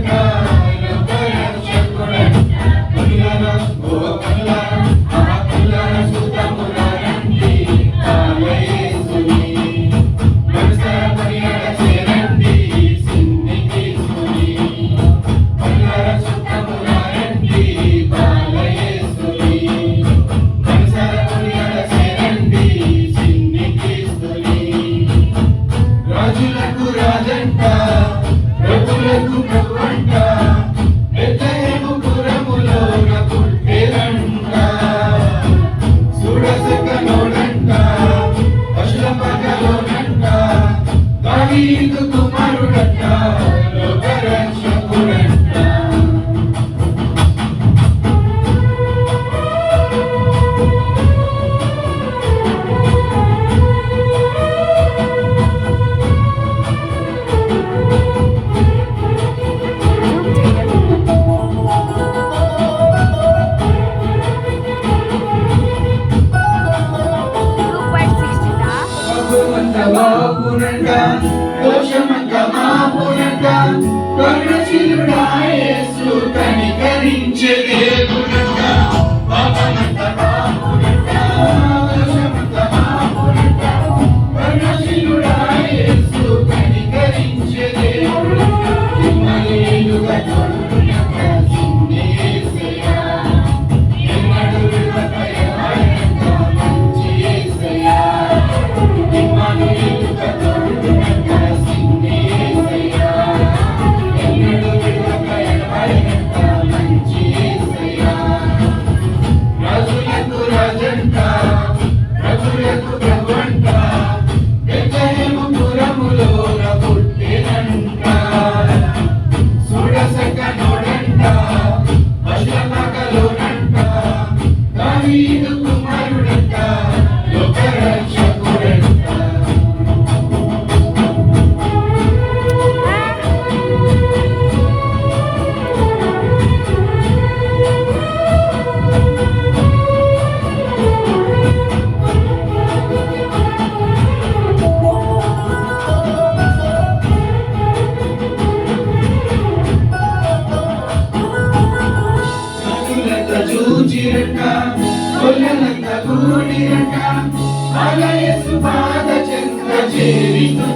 my దోషమంత మాపునంట కరుణశీలుడా Yesu కనికరించే దేవుడంట te